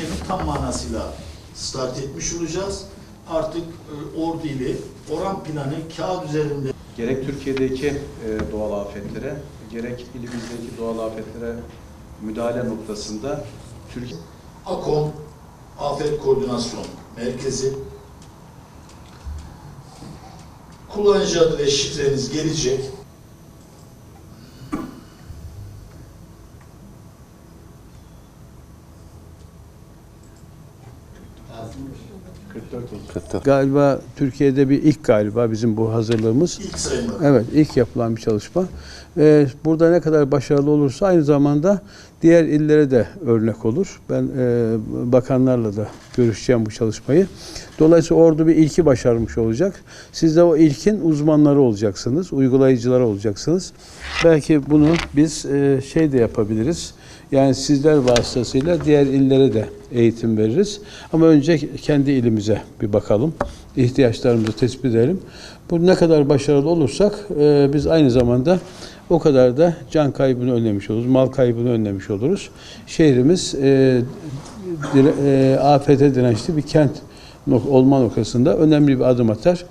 sistemi tam manasıyla start etmiş olacağız. Artık e, ordu ile oran planı kağıt üzerinde Gerek Türkiye'deki e, doğal afetlere, gerek ilimizdeki doğal afetlere müdahale noktasında Türkiye AKOM Afet Koordinasyon Merkezi kullanıcı adı ve şifreniz gelecek. Galiba Türkiye'de bir ilk galiba bizim bu hazırlığımız. İlk sayımlar. Evet, ilk yapılan bir çalışma. Ee, burada ne kadar başarılı olursa aynı zamanda diğer illere de örnek olur. Ben e, bakanlarla da görüşeceğim bu çalışmayı. Dolayısıyla ordu bir ilki başarmış olacak. Siz de o ilkin uzmanları olacaksınız, uygulayıcıları olacaksınız. Belki bunu biz e, şey de yapabiliriz. Yani sizler vasıtasıyla diğer illere de eğitim veririz. Ama önce kendi ilimize bir bakalım. ihtiyaçlarımızı tespit edelim. Bu ne kadar başarılı olursak e, biz aynı zamanda o kadar da can kaybını önlemiş oluruz, mal kaybını önlemiş oluruz. Şehrimiz e, dire- e, afete dirençli bir kent nok- olma noktasında önemli bir adım atar.